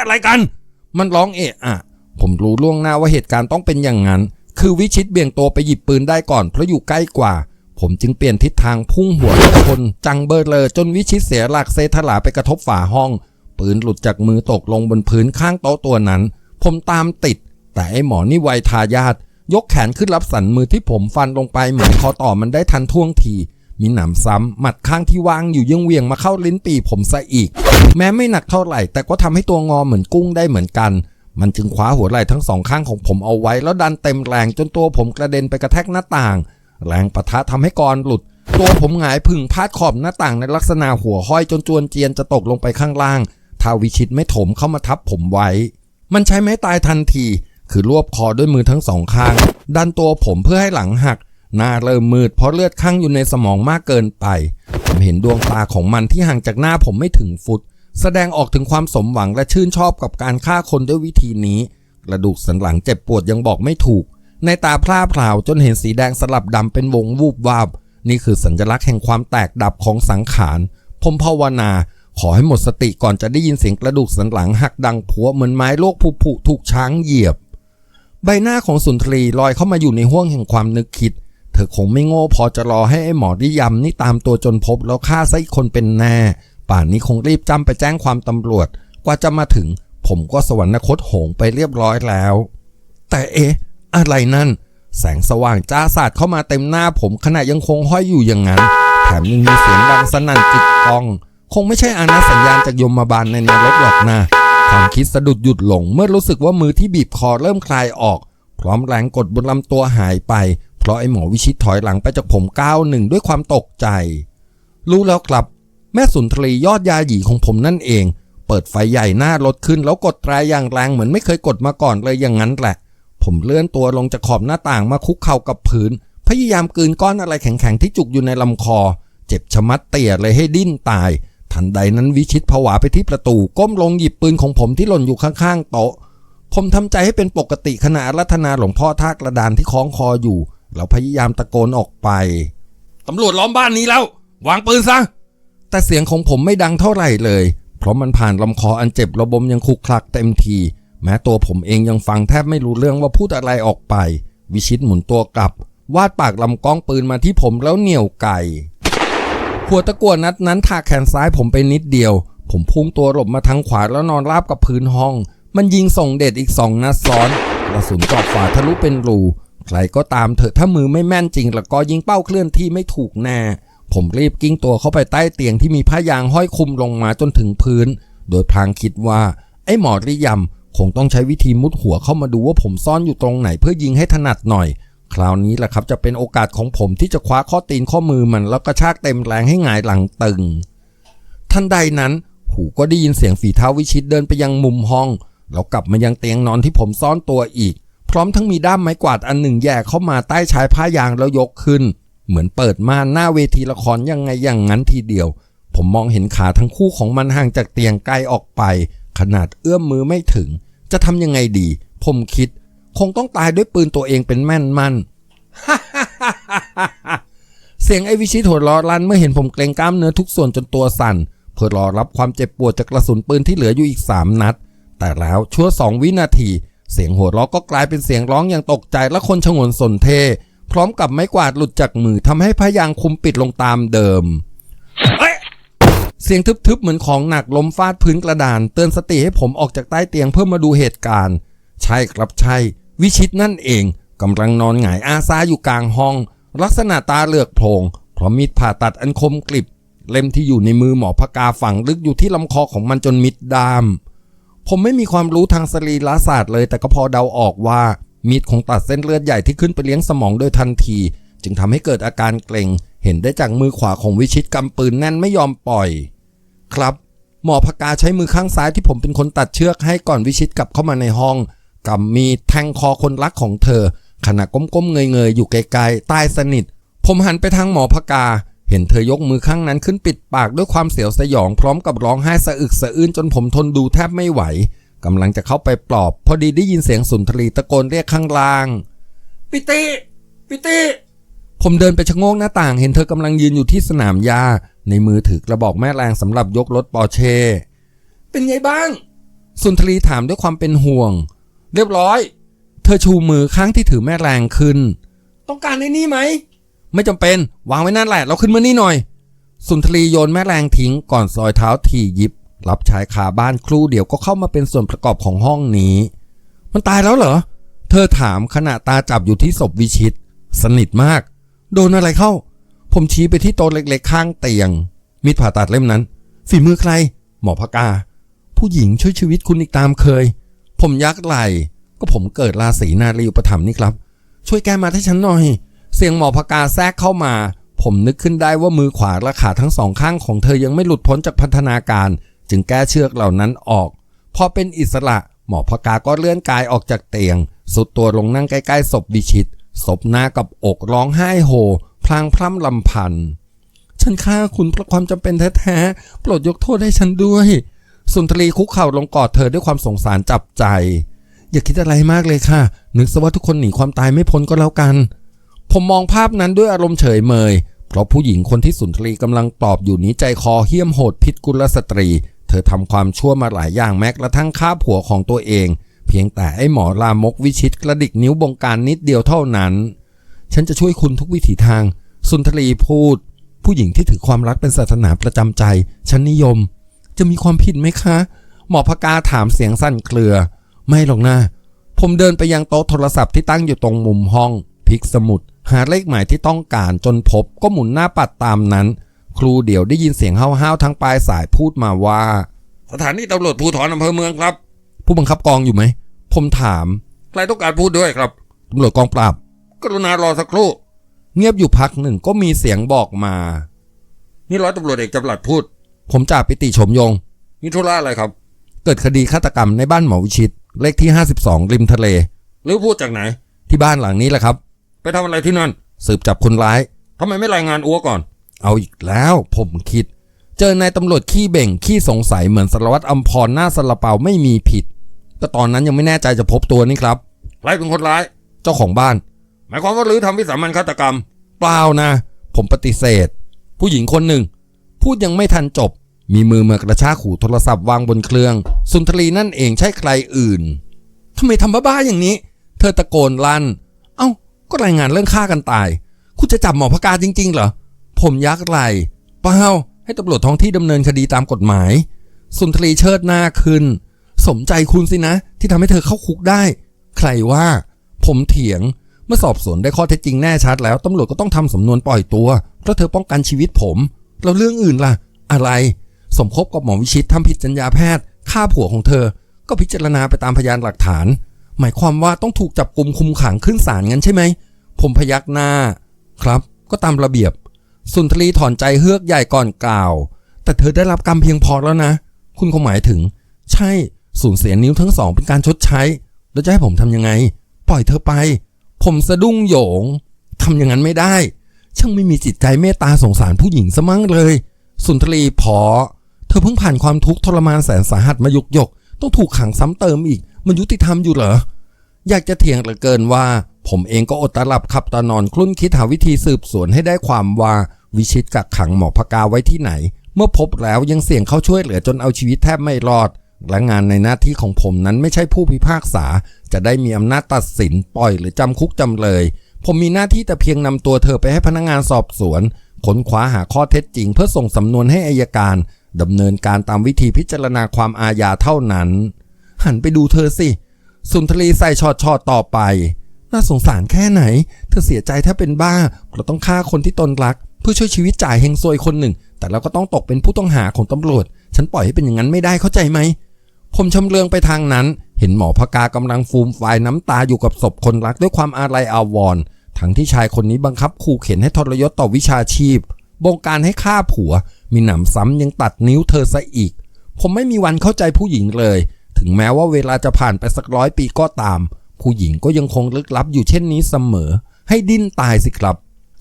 อะไรกัน มันร้องเอะอะผมรู้ล่วงหน้าว่าเหตุการณ์ต้องเป็นอย่างนั้น คือวิชิตเบี่ยงตัวไปหยิบปืนได้ก่อนเพราะอยู่ใกล้กว่า ผมจึงเปลี่ยนทิศทางพุ่งหัวชนจังเบอร์เลยจนวิชิตเสียหลักเซถลาไปกระทบฝาห้อง ปืนหลุดจากมือตกลงบนพื้นข้างโต๊ะตัวนั้น ผมตามติด แต่ไอหมอนี่ไวทายาทยกแขนขึ้นรับสันมือที่ผมฟันลงไปเหมือนคอต่อมันได้ทันท่วงที มีหนำซ้ำหมัดข้างที่วางอยู่ยังเวียงมาเข้าลิ้นปีผมซะอีก แม้ไม่หนักเท่าไหร่ แต่ก็ทำให้ตัวงอเหมือนกุ้งได้เหมือนกัน มันจึงคว้าหัวไหล่ทั้งสองข้างของผมเอาไว้ แล้วดันเต็มแรงจนตัวผมกระเด็นไปกระแทกหน้าต่าง แรงปะทะทำให้กรหลุด ตัวผมหงายพึ่งพาดขอบหน้าต่างในลักษณะหัวห้อยจนจวนเจียนจะตกลงไปข้างล่างถ้าวิชิตไม่ถมเข้ามาทับผมไว้ มันใช้ไม้ตายทันที คือรวบคอด้วยมือทั้งสองข้าง ดันตัวผมเพื่อให้หลังหัก หน้าเริ่มมืดเพราะเลือดข้างอยู่ในสมองมากเกินไป ผมเห็นดวงตาของมันที่ห่างจากหน้าผมไม่ถึงฟุต แสดงออกถึงความสมหวังและชื่นชอบกับการฆ่าคนด้วยวิธีนี้ กระดูกสันหลังเจ็บปวดยังบอกไม่ถูก ในตาพร่าพราวจนเห็นสีแดงสลับดำเป็นวงวูบวาบ นี่คือสัญลักษณ์แห่งความแตกดับของสังขาร ผมภาวนา ขอให้หมดสติก่อนจะได้ยินเสียงกระดูกสันหลังหักดังพัวเหมือนไม้โลกผุผุถูกช้างเหยียบ ใบหน้าของสุนทรีลอยเข้ามาอยู่ในห้วงแห่งความนึกคิด เธอคงไม่โง่พอจะรอให้ไอ้หมอดิยำนี่ตามตัวจนพบแล้วฆ่าซคนเป็นแน่ป่านนี้คงรีบจำไปแจ้งความตำรวจ กว่าจะมาถึง ผมก็สวรรคตโหงไปเรียบร้อยแล้ว แต่เอ๊ะ อะไรนั่น แสงสว่างจ้าสาดเข้ามาเต็มหน้าผมขณะยังคงห้อยอยู่อย่างนั้น แถมยังมีเสียงดังสนั่นจิกกอง คงไม่ใช่อานาสัญญาณจากยมบาลในนรกหรอกนะความคิดสะดุดหยุดลงเมื่อรู้สึกว่ามือที่บีบคอเริ่มคลายออก พร้อมแรงกดบนลำตัวหายไป เพราะไอ้หมอวิชิตถอยหลังไปจากผมก้าวหนึ่งด้วยความตกใจ รู้แล้วครับ แม่สุนทรียอดยาหยีของผมนั่นเอง เปิดไฟใหญ่หน้ารถขึ้น แล้วกดแตรอย่างแรงเหมือนไม่เคยกดมาก่อนเลยอย่างนั้นแหละ ผมเลื่อนตัวลงจากขอบหน้าต่างมาคุกเข่ากับพื้น พยายามกืนก้อนอะไรแข็งๆที่จุกอยู่ในลำคอ เจ็บชะมัดเตี่ยเลยให้ดิ้นตาย ทันใดนั้นวิชิตผวาไปที่ประตูก้มลงหยิบปืนของผมที่หล่นอยู่ข้างๆโต๊ะผมทำใจให้เป็นปกติขณะรัธนาหลวงพ่อท่ากระดานที่คล้องคออยู่ แล้วพยายามตะโกนออกไป ตำรวจล้อมบ้านนี้แล้ว วางปืนซะ แต่เสียงของผมไม่ดังเท่าไหร่เลย เพราะมันผ่านลำคออันเจ็บระบมยังคุกคลักเต็มที แม้ตัวผมเองยังฟังแทบไม่รู้เรื่องว่าพูดอะไรออกไป วิชิตหมุนตัวกลับ วาดปากลำกล้องปืนมาที่ผมแล้วเหนี่ยวไก่หัวตะกั่วนัดนั้นถากแขนซ้ายผมไปนิดเดียว ผมพุ่งตัวหลบมาทางขวาแล้วนอนราบกับพื้นห้อง มันยิงส่งเด็ดอีกสองนัดซ้อนกระสุนเจอบฝาทะลุเป็นรู ใครก็ตามเถอะถ้ามือไม่แม่นจริง แล้วก็ยิงเป้าเคลื่อนที่ไม่ถูกแน่ผมรีบกิ้งตัวเข้าไปใต้เตียงที่มีผ้ายางห้อยคลุมลงมาจนถึงพื้น โดยพลางคิดว่า ไอ้หมอริยำคงต้องใช้วิธีมุดหัวเข้ามาดูว่าผมซ่อนอยู่ตรงไหนเพื่อยิงให้ถนัดหน่อย คราวนี้แหละครับจะเป็นโอกาสของผมที่จะคว้าข้อตีนข้อมือมันแล้วก็ชากเต็มแรงให้หงายหลังตึง ทันใดนั้น หูก็ได้ยินเสียงฝีเท้าวิชิตเดินไปยังมุมห้อง แล้วกลับมายังเตียงนอนที่ผมซ่อนตัวอีก พร้อมทั้งมีด้ามไม้กวาดอันหนึ่งแย่เข้ามาใต้ชายผ้ายางแล้วยกขึ้น เหมือนเปิดม่านหน้าเวทีละครยังไงอย่างนั้นทีเดียว ผมมองเห็นขาทั้งคู่ของมันห่างจากเตียงไกลออกไป ขนาดเอื้อมมือไม่ถึง จะทำยังไงดี ผมคิด คงต้องตายด้วยปืนตัวเองเป็นแม่นมันเสียงไอวิชิตหัวเราะลั่นเมื่อเห็นผมเกรงกล้ามเนื้อทุกส่วนจนตัวสั่น เพื่อรอรับความเจ็บปวดจากกระสุนปืนที่เหลืออยู่อีก 3 นัด แต่แล้วชั่วสองวินาที เสียงหัวเราะก็กลายเป็นเสียงร้องอย่างตกใจและคนชงนสนเท พร้อมกับไม้กวาดหลุดจากมือทำให้พยางคุมปิดลงตามเดิม เสียงทึบๆเหมือนของหนักล้มฟาดพื้นกระดาน เตือนสติให้ผมออกจากใต้เตียงเพื่อมาดูเหตุการณ์ ใช่ครับใช่ วิชิตนั่นเองกำลังนอนหงายอาซาอยู่กลางห้อง ลักษณะตาเหลือกโพลงเพราะมีดผ่าตัดอันคมกริบเล่มที่อยู่ในมือหมอพกาฝังลึกอยู่ที่ลำคอของมันจนมิดดาม ผมไม่มีความรู้ทางสรีรศาสตร์เลย แต่ก็พอเดาออกว่ามีดคงตัดเส้นเลือดใหญ่ที่ขึ้นไปเลี้ยงสมองโดยทันที จึงทำให้เกิดอาการเกร็ง เห็นได้จากมือขวาของวิชิตกำปืนแน่นไม่ยอมปล่อย ครับ หมอพกาใช้มือข้างซ้ายที่ผมเป็นคนตัดเชือกให้ก่อนวิชิตกลับเข้ามาในห้องกำมีแทงคอคนรักของเธอขณะก้มๆเงยๆอยู่ไกลๆใต้สนิท ผมหันไปทางหมอพกา เห็นเธอยกมือข้างนั้นขึ้นปิดปากด้วยความเสียวสยองพร้อมกับร้องไห้สะอึกสะอื้นจนผมทนดูแทบไม่ไหวกำลังจะเข้าไปปลอบ พอดีได้ยินเสียงสุนทรีตะโกนเรียกข้างล่างปิติปิติผมเดินไปชะโงกหน้าต่างเห็นเธอกำลังยืนอยู่ที่สนามหญ้าในมือถือกระบอกแม่แรงสำหรับยกรถปอร์เช่ เป็นไงบ้าง สุนทรีถามด้วยความเป็นห่วง เรียบร้อย เธอชูมือข้างที่ถือแม่แรงขึ้น ต้องการในนี่ไหม ไม่จำเป็น วางไว้นั่นแหละ เราขึ้นมานี่หน่อย สุนทรีโยนแม่แรงทิ้งก่อนซอยเท้าทียิบ รับชายคาบ้านครู่เดียวก็เข้ามาเป็นส่วนประกอบของห้องนี้ มันตายแล้วเหรอ เธอถามขณะตาจับอยู่ที่ศพวิชิต สนิทมาก โดนอะไรเข้า ผมชี้ไปที่โต๊ะเล็กๆ ข้างเตียง มีดผ่าตัดเล่มนั้น ฝีมือใคร หมอพกา ผู้หญิงช่วยชีวิตคุณอีกตามเคย ผมยักไหลก็ผมเกิดราศีนารีอุปถัมภ์นี่ครับ ช่วยแกมาให้ฉันหน่อย เสียงหมอพกาแทรกเข้ามา ผมนึกขึ้นได้ว่ามือขวาและขาทั้งสองข้างของเธอยังไม่หลุดพ้นจากพันธนาการ จึงแก้เชือกเหล่านั้นออก พอเป็นอิสระ หมอพกาก็เลื่อนกายออกจากเตียง สุดตัวลงนั่งใกล้ๆศพบิชิตศพหน้ากับอกร้องไห้โฮพลางพร่ำลำพันฉันฆ่าคุณเพราะความจำเป็นแท้ๆโปรดยกโทษให้ฉันด้วย สุนทรีคุกเข่าลงกอดเธอด้วยความสงสารจับใจ อย่าคิดอะไรมากเลยค่ะ นึกซะว่าทุกคนหนีความตายไม่พ้นก็แล้วกัน ผมมองภาพนั้นด้วยอารมณ์เฉยเมย เพราะผู้หญิงคนที่สุนทรีกำลังปลอบอยู่นี้ใจคอเหี้ยมโหดพิษกุลสตรี เธอทำความชั่วมาหลายอย่างแม้กระทั่งฆ่าผัวของตัวเอง เพียงแต่ไอ้หมอลามกวิชิตกระดิกนิ้วบงการนิดเดียวเท่านั้น ฉันจะช่วยคุณทุกวิถีทาง สุนทรีพูด ผู้หญิงที่ถือความรักเป็นศาสนาประจำใจ ฉันนิยม จะมีความผิดไหมคะ หมอพกาถามเสียงสั่นเครือ ไม่หรอกนะผมเดินไปยังโต๊ะโทรศัพท์ที่ตั้งอยู่ตรงมุมห้องพลิกสมุด หาเลขหมายที่ต้องการจนพบก็หมุนหน้าปัดตามนั้น ครูเดี่ยวได้ยินเสียงห้าวๆทางปลายสายพูดมาว่า สถานีตำรวจภูธรอำเภอเมืองครับ ผู้บังคับกองอยู่ไหมผมถาม ใครต้องการพูดด้วยครับตำรวจกองปราบ กรุณารอสักครู่ เงียบอยู่พักหนึ่งก็มีเสียงบอกมา นี่ร้อยตำรวจเอกจำหลัดพูด ผมจ่าปิติชมยง มีธุระอะไรครับ เกิดคดีฆาตกรรมในบ้านหมอวิชิต เลขที่ 52 ริมทะเล หรือพูดจากไหน ที่บ้านหลังนี้แหละครับ ไปทำอะไรที่นั่น สืบจับคนร้ายทำไมไม่รายงานอัวก่อน เอาอีกแล้วผมคิด เจอนายตำรวจขี้เบ่งขี้สงสัยเหมือนสารวัตรอัมพรหน้าสลาเปาไม่มีผิดก็ตอนนั้นยังไม่แน่ใจจะพบตัวนี่ครับใครเป็นคนร้าย เจ้าของบ้าน หมายความว่าลือทำวิสามันฆาตกรรม เปล่านะ ผมปฏิเสธ ผู้หญิงคนหนึ่ง พูดยังไม่ทันจบ มีมือมากระชากหูโทรศัพท์วางบนเครื่อง สุนทรีนั่นเองใช่ใครอื่นทำไมทำบ้าๆอย่างนี้ เธอตะโกนลั่น เอ้า ก็รายงานเรื่องฆ่ากันตาย คุณจะจับหมอพกาจริง ๆ เหรอ ผมยักไหลเปล่าให้ตำรวจท้องที่ดำเนินคดีตามกฎหมาย สุนทรีเชิดหน้าขึ้น สมใจคุณสินะ ที่ทำให้เธอเข้าคุกได้ ใครว่า ผมเถียง เมื่อสอบสวนได้ข้อเท็จจริงแน่ชัดแล้วตำรวจก็ต้องทำสำนวนปล่อยตัว เพราะเธอป้องกันชีวิตผม แล้วเรื่องอื่นล่ะ อะไร สมคบกับหมอวิชิตทำผิดจรรยาแพทย์ฆ่าผัวของเธอ ก็พิจารณาไปตามพยานหลักฐาน หมายความว่าต้องถูกจับกลุมคุมขังขึ้นศาลงั้นใช่ไหม ผมพยักหน้า ครับ ก็ตามระเบียบ สุนทรีถอนใจเฮือกใหญ่ก่อนกล่าว แต่เธอได้รับกรรมเพียงพอแล้วนะ คุณคงหมายถึง ใช่สูญเสียนิ้วทั้งสองเป็นการชดใช้ แล้วจะให้ผมทำยังไง ปล่อยเธอไป ผมสะดุ้งโหยงทำอย่างนั้นไม่ได้ ช่างไม่มีจิตใจเมตตาสงสารผู้หญิงซะมั่งเลย สุนทรีพอ เธอเพิ่งผ่านความทุกข์ทรมานแสนสาหัสมายุกยก ต้องถูกขังซ้ำเติมอีก มันยุติธรรมอยู่เหรอ อยากจะเถียงเหลือเกินว่า ผมเองก็อดตาหลับขับตานอนคลุ้นคิดหาวิธีสืบสวนให้ได้ความว่าวิชิตกักขังหมอพกาไว้ที่ไหน เมื่อพบแล้วยังเสี่ยงเข้าช่วยเหลือจนเอาชีวิตแทบไม่รอด และงานในหน้าที่ของผมนั้นไม่ใช่ผู้พิพากษา จะได้มีอำนาจตัดสินปล่อยหรือจำคุกจำเลย ผมมีหน้าที่แต่เพียงนำตัวเธอไปให้พนักงานสอบสวนค้นคว้าหาข้อเท็จจริง เพื่อส่งสำนวนให้อายการดำเนินการตามวิธีพิจารณาความอาญาเท่านั้น หันไปดูเธอสิ สุนทรีใส่ชอดชอดต่อไป น่าสงสารแค่ไหน เธอเสียใจถ้าเป็นบ้าเราต้องฆ่าคนที่ตนรัก เพื่อช่วยชีวิตจ่ายเฮงซวยคนหนึ่ง แต่เราก็ต้องตกเป็นผู้ต้องหาของตำรวจ ฉันปล่อยให้เป็นอย่างนั้นไม่ได้เข้าใจไหม ผมชำเลืองไปทางนั้น เห็นหมอพกากำลังฟูมฟายน้ำตาอยู่กับศพคนรักด้วยความอาลัยอาวรณ์ทั้งที่ชายคนนี้บังคับขู่เข็นให้ทรยศต่อวิชาชีพ บงการให้ฆ่าผัว มีหนำซ้ำยังตัดนิ้วเธอซะอีก ผมไม่มีวันเข้าใจผู้หญิงเลย ถึงแม้ว่าเวลาจะผ่านไปสักร้อยปีก็ตาม ผู้หญิงก็ยังคงลึกลับอยู่เช่นนี้เสมอ ให้ดิ้นตายสิครับ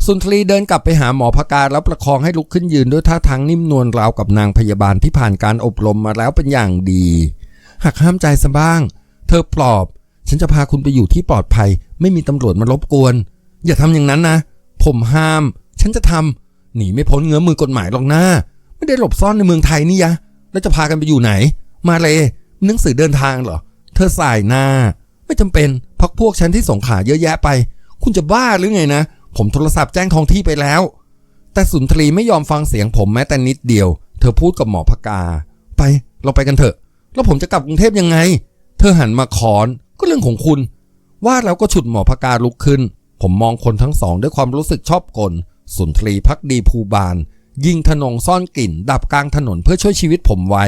สุนทรีเดินกลับไปหาหมอพกาแล้วประคองให้ลุกขึ้นยืนด้วยท่าทางนิ่มนวลราวกับนางพยาบาลที่ผ่านการอบรมมาแล้วเป็นอย่างดีหักห้ามใจซะบ้าง เธอปลอบ ฉันจะพาคุณไปอยู่ที่ปลอดภัย ไม่มีตำรวจมารบกวน อย่าทำอย่างนั้นนะ ผมห้าม ฉันจะทำหนีไม่พ้นเงื้อมือกฎหมายหรอกนะไม่ได้หลบซ่อนในเมืองไทยนี่ยะ แล้วจะพากันไปอยู่ไหน มาเลย หนังสือเดินทางเหรอ เธอสายหน้า ไม่จำเป็นพักพวกฉันที่สงขาเยอะแยะไป คุณจะบ้าหรือไงนะ ผมโทรศัพท์แจ้งท้องที่ไปแล้ว แต่สุนทรีไม่ยอมฟังเสียงผมแม้แต่นิดเดียว เธอพูดกับหมอพกา ไป เราไปกันเถอะ แล้วผมจะกลับกรุงเทพยังไง เธอหันมาขอน ก็เรื่องของคุณ ว่าแล้วก็ฉุดหมอพกาลุกขึ้น ผมมองคนทั้งสองด้วยความรู้สึกชอบกล สุนทรีพักดีภูบาลยิงธนงซ่อนกลิ่น ดับกลางถนนเพื่อช่วยชีวิตผมไว้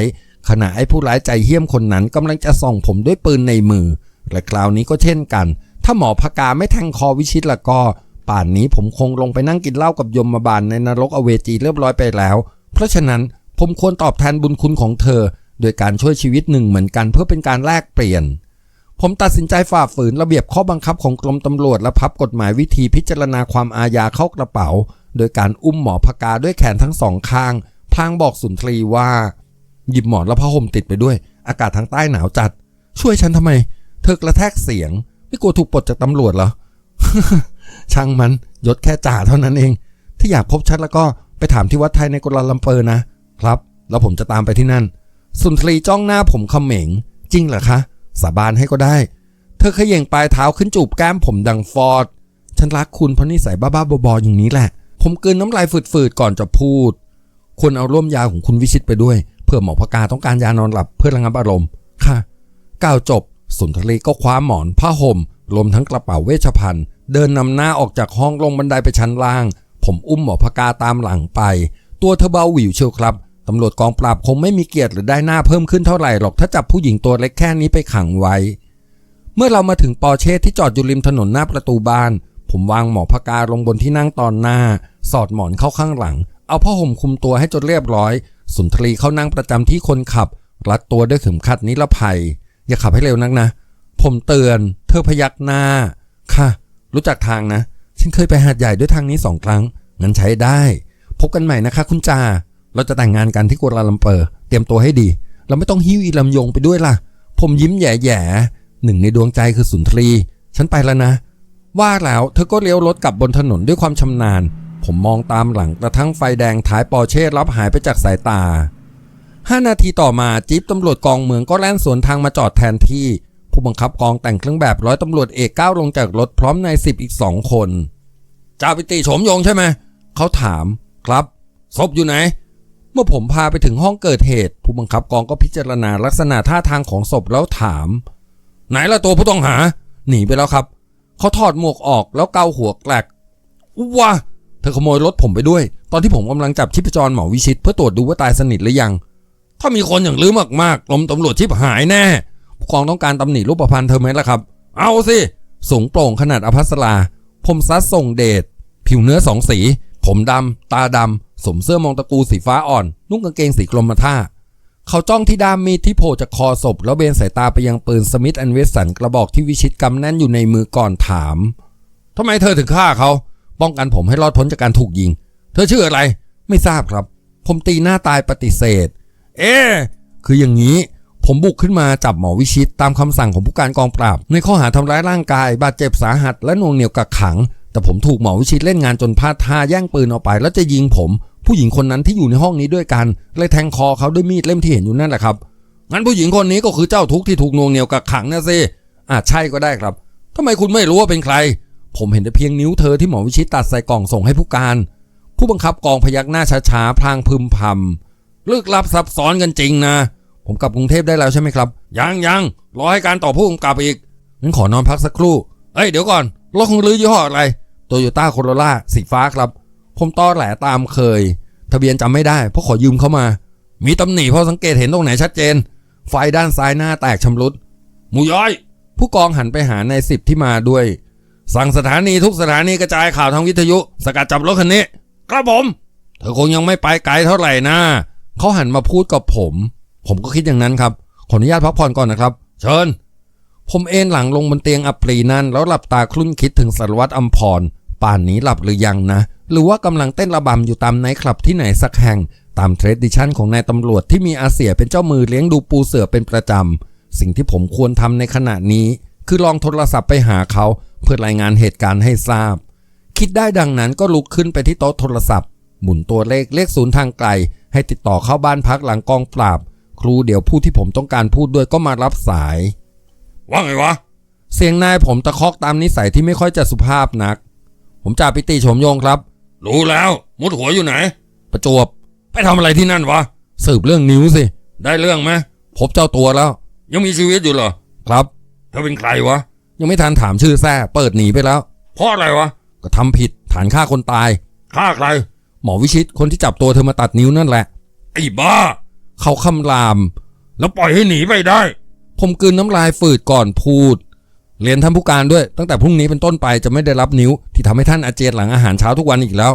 ขณะไอ้ผู้ร้ายใจเหี้ยมคนนั้นกำลังจะส่องผมด้วยปืนในมือ และคราวนี้ก็เช่นกัน ถ้าหมอพกาไม่แทงคอวิชิตละก็ ป่านนี้ผมคงลงไปนั่งกินเหล้ากับยมบาลในนรกอเวจีเรียบร้อยไปแล้ว เพราะฉะนั้นผมควรตอบแทนบุญคุณของเธอ โดยการช่วยชีวิตหนึ่งเหมือนกันเพื่อเป็นการแลกเปลี่ยน ผมตัดสินใจฝ่าฝืนระเบียบข้อบังคับของกรมตำรวจและพับกฎหมายวิธีพิจารณาความอาญาเข้ากระเป๋า โดยการอุ้มหมอพกาด้วยแขนทั้งสองข้าง พางบอกสุนทรีว่า หยิบหมอนและผ้าห่มติดไปด้วย อากาศทางใต้หนาวจัด ช่วยฉันทำไม เธอกระแทกเสียง ไม่กลัวถูกปลดจากตำรวจเหรอ ช่างมันยศแค่จ่าเท่านั้นเองที่อยากพบฉันแล้วก็ไปถามที่วัดไทยในกัวลาลัมเปอร์นะ ครับ แล้วผมจะตามไปที่นั่น สุนทรีจ้องหน้าผมเขม็ง จริงเหรอคะ สาบานให้ก็ได้ เธอเขย่งปลายเท้าขึ้นจูบแก้มผมดังฟอดฉันรักคุณเพราะนิสัยบ้าๆบอๆอย่างนี้แหละ ผมกลืนน้ำลายฝืดๆก่อนจะพูดควรเอาร่วมยาของคุณวิชิตไปด้วย พื่อหมอพกาต้องการยานอนหลับเพื่อระงับอารมณ์ ค่ะ ก้าวจบ สุนทรีก็คว้าหมอนผ้าห่มรวมทั้งกระเป๋าเวชภัณฑ์เดินนำหน้าออกจากห้องลงบันไดไปชั้นล่าง ผมอุ้มหมอพกาตามหลังไป ตัวเธอเบาหวิวเชียวครับตำรวจกองปราบคงไม่มีเกียรติหรือได้หน้าเพิ่มขึ้นเท่าไหร่หรอกถ้าจับผู้หญิงตัวเล็กแค่นี้ไปขังไว้ เมื่อเรามาถึงปอร์เช่ที่จอดอยู่ริมถนนหน้าประตูบ้าน ผมวางหมอพกาลงบนที่นั่งตอนหน้า สอดหมอนเข้าข้างหลัง เอาผ้าห่มคุมตัวให้จนเรียบร้อย สุนทรีเข้านั่งประจำที่คนขับ รัดตัวด้วยเข็มขัดนิรภัย อย่าขับให้เร็วนักนะ ผมเตือน เธอพยักหน้า ค่ะ รู้จักทางนะ ฉันเคยไปหาดใหญ่ด้วยทางนี้สองครั้ง งั้นใช้ได้ พบกันใหม่นะคะ คุณจา เราจะแต่งงานกันที่กัวลาลัมเปอร์ เตรียมตัวให้ดี เราไม่ต้องหิ้วอีลำยงไปด้วยล่ะ ผมยิ้มแย่ๆหนึ่งในดวงใจคือสุนทรี ฉันไปแล้วนะ ว่าแล้วเธอก็เลี้ยวรถกลับบนถนนด้วยความชำนาญ ผมมองตามหลังกระทั่งไฟแดงท้ายปอร์เช่รับหายไปจากสายตาห้านาทีต่อมาจี๊ปตำรวจกองเมืองก็แล่นสวนทางมาจอดแทนที่ ผู้บังคับกองแต่งเครื่องแบบร้อยตำรวจเอกก้าวลงจากรถพร้อมนายสิบอีกสองคนจ่าปิติโฉมยงใช่ไหมเขาถามครับศพอยู่ไหน เมื่อผมพาไปถึงห้องเกิดเหตุ ผู้บังคับกองก็พิจารณาลักษณะท่าทางของศพแล้วถาม ไหนละตัวผู้ต้องหา หนีไปแล้วครับ เขาถอดหมวกออกแล้วเกาหัวแกลกว้า เธอขโมยรถผมไปด้วย ตอนที่ผมกำลังจับชีพจรหมอวิชิต เพื่อตรวจดูว่าตายสนิทหรือยัง ถ้ามีคนอย่างลือมากๆกรมตำรวจชิบหายแน่ผู้กองต้องการตำหนิรูปพรรณเธอไหมล่ะครับ เอาสิสูงโปร่งขนาดอภัสรา ผมซัดส่งเดชผิวเนื้อสองสี ผมดำตาดำสวมเสื้อมองตะกูสีฟ้าอ่อน นุ่งกางเกงสีกรมท่าเขาจ้องที่ด้ามมีดที่โผล่จากคอศพ แล้วเบนสายตาไปยังปืนสมิธแอนเวสสันกระบอกที่วิชิตกำแน่นอยู่ในมือก่อนถามทำไมเธอถึงฆ่าเขา ป้องกันผมให้รอดพ้นจากการถูกยิง เธอชื่ออะไร ไม่ทราบครับ ผมตีหน้าตายปฏิเสธ เอ๊คืออย่างนี้ ผมบุกขึ้นมาจับหมอวิชิตตามคำสั่งของผู้การกองปราบ ในข้อหาทำร้ายร่างกาย บาดเจ็บสาหัส และนวงเหนี่ยวกักขัง แต่ผมถูกหมอวิชิตเล่นงานจนพลาดท่าแย่งปืนออกไป แล้วจะยิงผม ผู้หญิงคนนั้นที่อยู่ในห้องนี้ด้วยกันเลยแทงคอเขาด้วยมีดเล่มที่เห็นอยู่นั่นแหละครับงั้นผู้หญิงคนนี้ก็คือเจ้าทุกข์ที่ถูกนวงเหนี่ยวกักขังนะสิอาจใช่ก็ได้ครับทำไมคุณไม่รู้ว่าเป็นใคร ผมเห็นแต่เพียงนิ้วเธอที่หมอวิชิตตัดใส่กล่องส่งให้ผู้การ ผู้บังคับกองพยักหน้าช้าๆพลางพึมพำลึกลับซับซ้อนกันจริงนะ ผมกลับกรุงเทพได้แล้วใช่ไหมครับ ยังยังรอให้การต่อผู้กำกับอีกงั้นขอนอนพักสักครู่ เอ้ยเดี๋ยวก่อนรถของลือยี่ห้ออะไรโตโยต้าโคโรล่าสีฟ้าครับ ผมต้อแหลตามเคย ทะเบียนจำไม่ได้เพราะขอยืมเข้ามา มีตำหนิเพราะสังเกตเห็นตรงไหนชัดเจน ไฟด้านซ้ายหน้าแตกชำรุดหมูย้อย ผู้กองหันไปหานายสิบที่มาด้วย สั่งสถานีทุกสถานีกระจายข่าวทางวิทยุ สกัดจับรถคันนี้ ครับผม เธอคงยังไม่ไปไกลเท่าไหร่นะเขาหันมาพูดกับผม ผมก็คิดอย่างนั้นครับ ขออนุญาตพักผ่อนก่อนนะครับ เชิญ ผมเอนหลังลงบนเตียงอัปรีนั่นแล้วหลับตาคลุ่นคิดถึงสารวัตรอัมพร ป่านนี้หลับหรือยังนะ หรือว่ากำลังเต้นระบำอยู่ตามไนท์คลับที่ไหนสักแห่ง ตามเทรดดิชันของนายตำรวจที่มีอาเสียเป็นเจ้ามือเลี้ยงดูปูเสือเป็นประจำสิ่งที่ผมควรทำในขณะนี้ คือลองโทรศัพท์ไปหาเขา พื่อรายงานเหตุการณ์ให้ทราบ คิดได้ดังนั้นก็ลุกขึ้นไปที่โต๊ะโทรศัพท์ หมุนตัวเลขเลขศูนย์ทางไกล ให้ติดต่อเข้าบ้านพักหลังกองปราบ ครู่เดี๋ยวผู้ที่ผมต้องการพูดด้วยก็มารับสาย ว่าไงวะ เสียงนายผมตะคอกตามนิสัยที่ไม่ค่อยจะสุภาพนัก ผมจ่าปิติโฉมโยงครับ รู้แล้ว มุดหัวอยู่ไหน ประจวบ ไปทำอะไรที่นั่นวะ สืบเรื่องนิ้วสิ ได้เรื่องไหมพบเจ้าตัวแล้ว ยังมีชีวิตอยู่เหรอ ครับ เธอเป็นใครวะ ยังไม่ทันถามชื่อแท้เปิดหนีไปแล้ว เพราะอะไรวะ ก็ทำผิดฐานฆ่าคนตาย ฆ่าใคร หมอวิชิตคนที่จับตัวเธอมาตัดนิ้วนั่นแหละ ไอ้บ้า เขาคำราม แล้วปล่อยให้หนีไปได้ ผมกลืนน้ำลายฝืดก่อนพูด เรียนท่านผู้การด้วย ตั้งแต่พรุ่งนี้เป็นต้นไปจะไม่ได้รับนิ้ว ที่ทำให้ท่านอาเจียนหลังอาหารเช้าทุกวันอีกแล้ว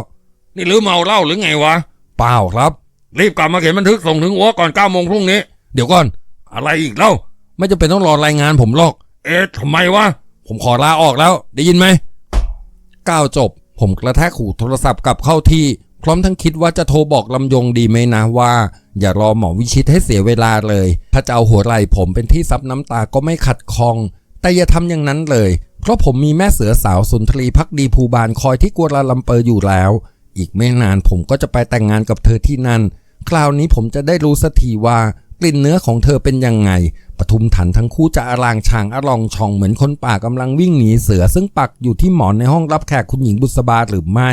นี่หรือเมาเหล้าหรือไงวะ เปล่าครับ รีบกลับมาเขียนบันทึกส่งถึงหัวก่อนเก้าโมงพรุ่งนี้ เดี๋ยวก่อน อะไรอีกเล่า ไม่จำเป็นต้องรอรายงานผมหรอก เอ๊ะทำไมวะ ผมขอลาออกแล้ว ได้ยินไหมก้าวจบ ผมกระแทกหูโทรศัพท์กลับเข้าที่ พร้อมทั้งคิดว่าจะโทรบอกลำยงดีไหมนะว่า อย่ารอหมอวิชิตให้เสียเวลาเลย ถ้าจะเอาหัวไหล่ผมเป็นที่ซับน้ำตาก็ไม่ขัดคองแต่อย่าทำอย่างนั้นเลย เพราะผมมีแม่เสือสาวสุนทรีพักดีภูบาลคอยที่กัวลาลัมเปอร์อยู่แล้ว อีกไม่นานผมก็จะไปแต่งงานกับเธอที่นั่น คราวนี้ผมจะได้รู้สักทีว่ากลิ่นเนื้อของเธอเป็นยังไง ปทุมถันทั้งคู่จะอลางช่างอลองชองเหมือนคนป่ากำลังวิ่งหนีเสือ ซึ่งปักอยู่ที่หมอนในห้องรับแขกคุณหญิงบุษบาหรือไม่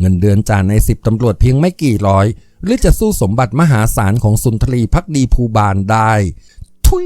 เงินเดือนจ่าในสิบตำรวจเพียงไม่กี่ร้อย หรือจะสู้สมบัติมหาศาลของสุนทรีพักดีภูบาลได้ ทุย